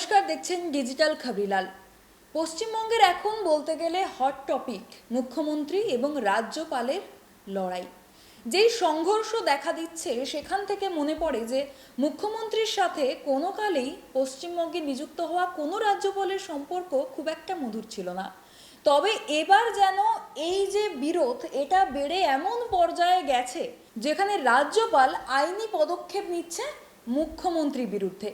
নমস্কার, দেখছেন ডিজিটাল খাবরিলাল। পশ্চিমবঙ্গের এখন বলতে গেলে হট টপিক মুখ্যমন্ত্রী এবং রাজ্যপালের লড়াই। যেই সংঘর্ষ দেখা দিচ্ছে, সেখান থেকে মনে পড়ে যে মুখ্যমন্ত্রীর সাথে কোনো কালেই পশ্চিমবঙ্গে নিযুক্ত হওয়া কোনো রাজ্যপালের সম্পর্ক খুব একটা মধুর ছিল না। তবে এবার যেন এই যে বিরোধ, এটা বেড়ে এমন পর্যায়ে গেছে, যেখানে রাজ্যপাল আইনি পদক্ষেপ নিচ্ছে মুখ্যমন্ত্রীর বিরুদ্ধে।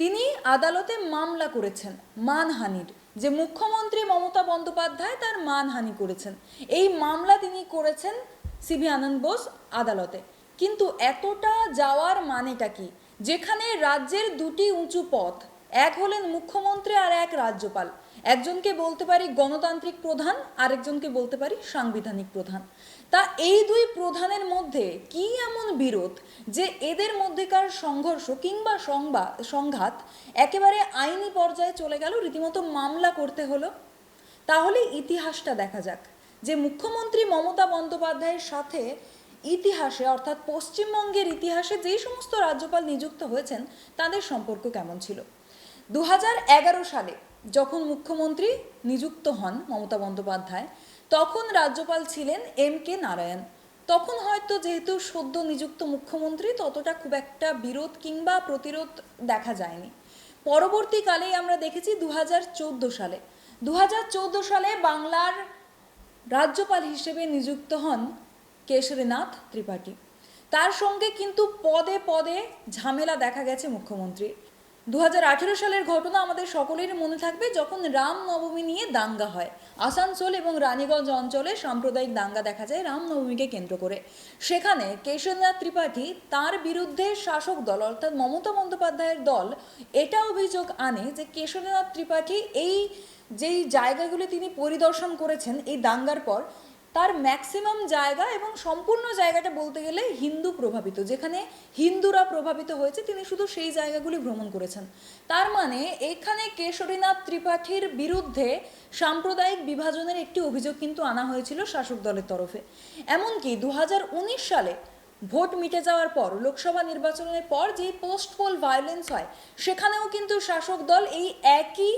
তিনি আদালতে মামলা করেছেন, মানহানির, যে মুখ্যমন্ত্রী মমতা বন্দ্যোপাধ্যায় তার মানহানি করেছেন। এই মামলা তিনি করেছেন সিভি আনন্দ বোস আদালতে। কিন্তু এতটা যাওয়ার মানেটা কি? যেখানে রাজ্যের দুটি উঁচু পথ, এক হলেন মুখ্যমন্ত্রী আর এক রাজ্যপাল। একজনকে বলতে পারি গণতান্ত্রিক প্রধান, আরেকজনকে বলতে পারি সাংবিধানিক প্রধান। তা এই দুই প্রধানের মধ্যে কি এমন বিরোধ যে এদের মধ্যেকার সংঘর্ষ কিংবা সংবা, সংঘাত একেবারে আইনি পর্যায়ে চলে গেল, রীতিমতো মামলা করতে হলো? তাহলে ইতিহাসটা দেখা যাক। যে মুখ্যমন্ত্রী মমতা বন্দ্যোপাধ্যায়ের সাথে ইতিহাসে, অর্থাৎ পশ্চিমবঙ্গের ইতিহাসে যেই সমস্ত রাজ্যপাল নিযুক্ত হয়েছেন, তাদের সম্পর্ক কেমন ছিল? দু হাজার এগারো সালে যখন মুখ্যমন্ত্রী নিযুক্ত হন মমতা বন্দ্যোপাধ্যায়, তখন রাজ্যপাল ছিলেন এম কে নারায়ণ। তখন হয়তো যেহেতু সদ্য নিযুক্ত মুখ্যমন্ত্রী, ততটা খুব একটা বিরোধ কিংবা প্রতিরোধ দেখা যায়নি। পরবর্তীকালেই আমরা দেখেছি দু হাজার চৌদ্দ সালে। দু হাজার চৌদ্দ সালে বাংলার রাজ্যপাল হিসেবে নিযুক্ত হন কেশরীনাথ ত্রিপাঠী। তার সঙ্গে কিন্তু পদে পদে ঝামেলা দেখা গেছে মুখ্যমন্ত্রীর। দুহাজার আঠারো সালের ঘটনা আমাদের সকলের মনে থাকবে যখন রাম নবমী নিয়ে দাঙ্গা হয়। আসানসোল এবং রানীগঞ্জ অঞ্চলে সাম্প্রদায়িক দাঙ্গা দেখা যায় রাম নবমীকে কেন্দ্র করে। সেখানে কেশবনাথ ত্রিপাঠী তার বিরুদ্ধে শাসক দল, অর্থাৎ মমতা বন্দ্যোপাধ্যায়ের দল, এটা অভিযোগ আনে যে কেশরনাথ ত্রিপাঠী এই যেই জায়গাগুলি তিনি পরিদর্শন করেছেন এই দাঙ্গার পর তার ম্যাক্সিমাম জায়গা এবং সম্পূর্ণ জায়গাটা বলতে গেলে হিন্দু প্রভাবিত। যেখানে হিন্দুরা প্রভাবিত হয়েছে, তিনি শুধু সেই জায়গাগুলি ভ্রমণ করেছেন। তার মানে এখানে কেশরীনাথ ত্রিপাঠীর বিরুদ্ধে সাম্প্রদায়িক বিভাজনের একটি অভিযোগ কিন্তু আনা হয়েছিল শাসক দলের তরফে। এমনকি দু হাজার উনিশ সালে ভোট মিটে যাওয়ার পর, লোকসভা নির্বাচনের পর যে পোস্ট পোল ভায়োলেন্স হয়, সেখানেও কিন্তু শাসক দল এই একই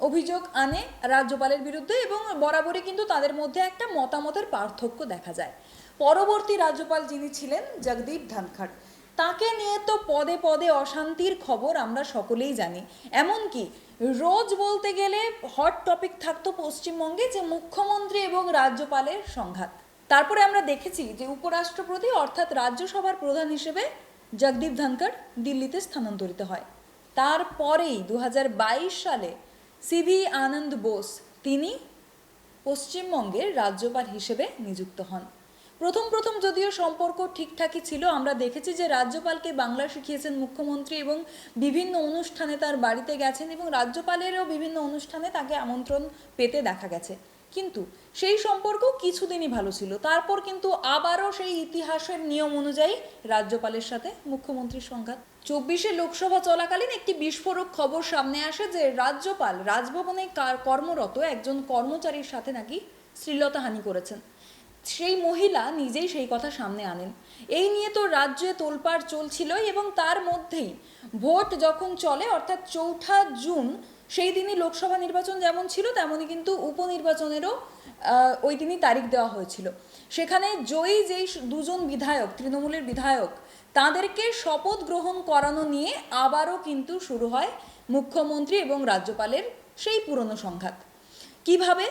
অভিযোগ আনে রাজ্যপালের বিরুদ্ধে এবং বরাবরই কিন্তু তাদের মধ্যে একটা মতামতের পার্থক্য দেখা যায়। পরবর্তী রাজ্যপাল যিনি ছিলেন, জগদীপ ধনখড়, তাকে নিয়ে তো পদে পদে অশান্তির খবর আমরা সকলেই জানি। এমনকি রোজ বলতে গেলে হট টপিক থাকতো পশ্চিমবঙ্গে যে মুখ্যমন্ত্রী এবং রাজ্যপালের সংঘাত। তারপরে আমরা দেখেছি যে উপরাষ্ট্রপতি অর্থাৎ রাজ্যসভার প্রধান হিসেবে জগদীপ ধনখড় দিল্লিতে স্থানান্তরিত হয়। তারপরেই দু হাজার বাইশ সালে সিভি আনন্দ বোস, তিনি পশ্চিমবঙ্গের রাজ্যপাল হিসেবে নিযুক্ত হন। প্রথম প্রথম যদিও সম্পর্ক ঠিকঠাকই ছিল, আমরা দেখেছি যে রাজ্যপালকে বাংলা শিখিয়েছেন মুখ্যমন্ত্রী এবং বিভিন্ন অনুষ্ঠানে তার বাড়িতে গেছেন এবং রাজ্যপালেরও বিভিন্ন অনুষ্ঠানে তাকে আমন্ত্রণ পেতে দেখা গেছে। কিন্তু সেই সম্পর্ক কিছুদিনই ভালো ছিল। তারপর কিন্তু আবারও সেই ইতিহাসের নিয়ম অনুযায়ী রাজ্যপালের সাথে মুখ্যমন্ত্রীর সংঘাত। চব্বিশে লোকসভা চলাকালীন একটি বিস্ফোরক খবর সামনে আসে যে রাজ্যপাল রাজভবনে কার- কর্মরত একজন কর্মচারীর সাথে নাকি শ্লীলতাহানি করেছেন। সেই মহিলা নিজেই সেই কথা সামনে আনেন। এই নিয়ে তো রাজ্যে তোলপাড় চলছিল এবং তার মধ্যেই ভোট যখন চলে, অর্থাৎ চৌঠা জুন, সেই দিনই লোকসভা নির্বাচন যেমন ছিল, তেমনই কিন্তু উপনির্বাচনেরও ওই দিনই তারিখ দেওয়া হয়েছিল। সেখানে জয়ী যেই দুজন বিধায়ক, তৃণমূলের বিধায়ক, তাদেরকে শপথ গ্রহণ করানো নিয়ে আবারও কিন্তু শুরু হয় মুখ্যমন্ত্রী এবং রাজ্যপালের সেই পুরনো সংঘাত। কীভাবে?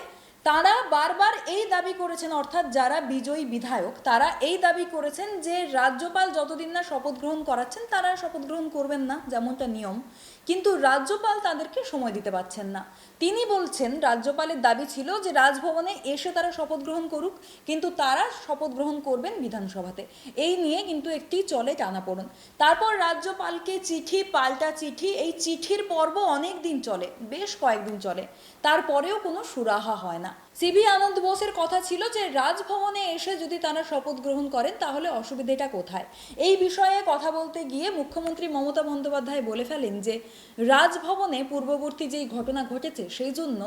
তারা বারবার এই দাবি করেছেন, অর্থাৎ যারা বিজয়ী বিধায়ক, তারা এই দাবি করেছেন যে রাজ্যপাল যতদিন না শপথ গ্রহণ করাচ্ছেন, তারা শপথ গ্রহণ করবেন না, যেমনটা নিয়ম। কিন্তু রাজ্যপাল তাদেরকে সময় দিতে পারছেন না। তিনি বলছেন, রাজ্যপালের দাবি ছিল যে রাজভবনে এসে তারা শপথ গ্রহণ করুক, কিন্তু তারা শপথ গ্রহণ করবেন বিধানসভাতে। এই নিয়ে কিন্তু একটি চলে টানাপোড়েন। তারপর রাজ্যপালকে চিঠি, পাল্টা চিঠি, এই চিঠির পর্ব অনেক দিন চলে, বেশ কয়েকদিন চলে। তারপরেও কোনো সুরাহা হয় না। সিবি আনন্দ বোসের কথা ছিল যে রাজভবনে এসে যদি তারা শপথ গ্রহণ করেন, তাহলে অসুবিধেটা কোথায়? এই বিষয়ে কথা বলতে গিয়ে মুখ্যমন্ত্রী মমতা বন্দ্যোপাধ্যায় বলে ফেলেন যে, রাজভবনে পূর্ববর্তী যেই ঘটনা ঘটেছে, সেই জন্য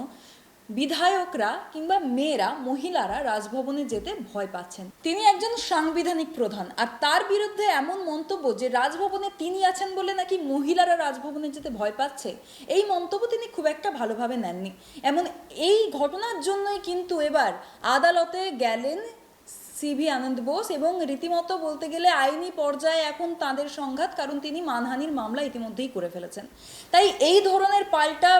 বিধায়করা কিংবা মেয়েরা মহিলারা রাজভবনে যেতে ভয় পাচ্ছেন। তিনি একজন সাংবিধানিক প্রধান, আর তার বিরুদ্ধে এমন মন্তব্য যে রাজভবনে তিনি আছেন বলে নাকি মহিলারা রাজভবনে যেতে ভয় পাচ্ছে, এই মন্তব্য তিনি খুব একটা ভালোভাবে নেননি। এমন এই ঘটনার জন্যই কিন্তু এবার আদালতে গেলেন সিভি আনন্দ বোস এবং রীতিমতো বলতে গেলে আইনি পর্যায়ে এখন তাদের সংঘাত, কারণ তিনি মানহানির মামলা ইতিমধ্যেই করে ফেলেছেন। তাই এই ধরনের পাল্টা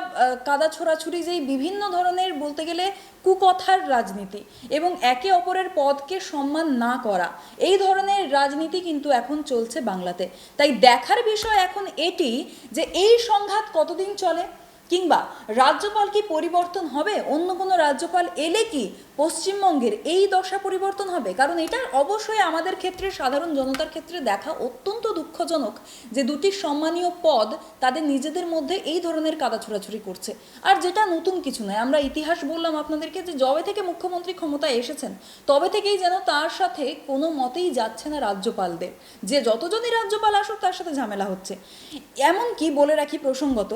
কাদা ছোড়াছুড়ি যেই বিভিন্ন ধরনের বলতে গেলে কুকথার রাজনীতি এবং একে অপরের পদকে সম্মান না করা, এই ধরনের রাজনীতি কিন্তু এখন চলছে বাংলাতে। তাই দেখার বিষয় এখন এটি যে এই সংঘাত কতদিন চলে? কিংবা রাজ্যপাল কি পরিবর্তন হবে? অন্য কোনো রাজ্যপাল এলে কি পশ্চিমবঙ্গের এই দশা পরিবর্তন হবে? কারণ এটা অবশ্যই আমাদের ক্ষেত্রে, সাধারণ জনতার ক্ষেত্রে দেখা অত্যন্ত দুঃখজনক যে দুটি সম্মানীয় পদ তাদের নিজেদের মধ্যে এই ধরনের কাদা ছোড়াছুড়ি করছে। আর যেটা নতুন কিছু নয়। আমরা ইতিহাস বললাম আপনাদেরকে যে যবে থেকে মুখ্যমন্ত্রী ক্ষমতায় এসেছেন, তবে থেকেই যেন তার সাথে কোনো মতেই যাচ্ছে না রাজ্যপালদের। যে যতজনই রাজ্যপাল আসুক, তার সাথে ঝামেলা হচ্ছে। এমনকি বলে রাখি প্রসঙ্গত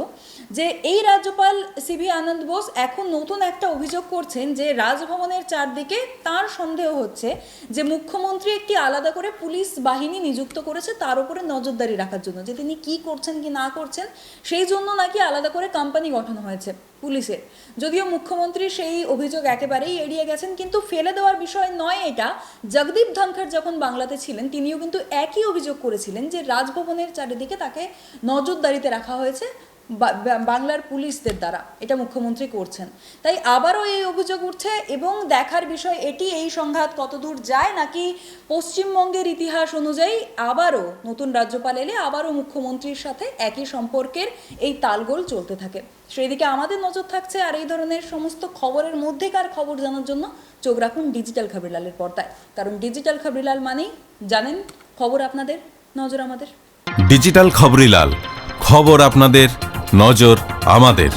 যে এই রাজ্যপাল সিভি আনন্দ বোস এখন নতুন একটা অভিযোগ করছেন যে রাজভবনের চারদিকে তার সন্দেহ হচ্ছে যে মুখ্যমন্ত্রী একটি আলাদা করে পুলিশ বাহিনী নিযুক্ত করেছে, তার উপরে নজরদারি রাখার জন্য। যে তিনি কি করছেন কি না করছেন, সেই জন্য নাকি আলাদা করে কোম্পানি গঠন হয়েছে পুলিশের। যদিও মুখ্যমন্ত্রী সেই অভিযোগ একেবারেই এড়িয়ে গেছেন, কিন্তু ফেলে দেওয়ার বিষয় নয় এটা। জগদীপ ধনখড় যখন বাংলাতে ছিলেন, তিনিও কিন্তু একই অভিযোগ করেছিলেন যে রাজভবনের চারিদিকে তাকে নজরদারিতে রাখা হয়েছে। বাংলার পুলিশদের দ্বারা, এটা মুখ্যমন্ত্রী করছেন। তাই আবারও এই অভিযোগ উঠছে এবং দেখার বিষয় এটি, এই সংঘাত কতদূর যায় নাকি পশ্চিমবঙ্গের ইতিহাস অনুযায়ী আবারও নতুন রাজ্যপাল এলে আবারও মুখ্যমন্ত্রীর সাথে একই সম্পর্কের এই তালগোল চলতে থাকে। সেই দিকে আমাদের নজর থাকছে আর এই ধরনের সমস্ত খবরের মধ্যেকার খবর জানার জন্য চোখ রাখুন ডিজিটাল খবরিলালের পর্দায়। কারণ ডিজিটাল খবরিলাল মানেই, জানেন, খবর আপনাদের, নজর আমাদের। ডিজিটাল খবরিলাল, খবর আপনাদের নজর আমাদের।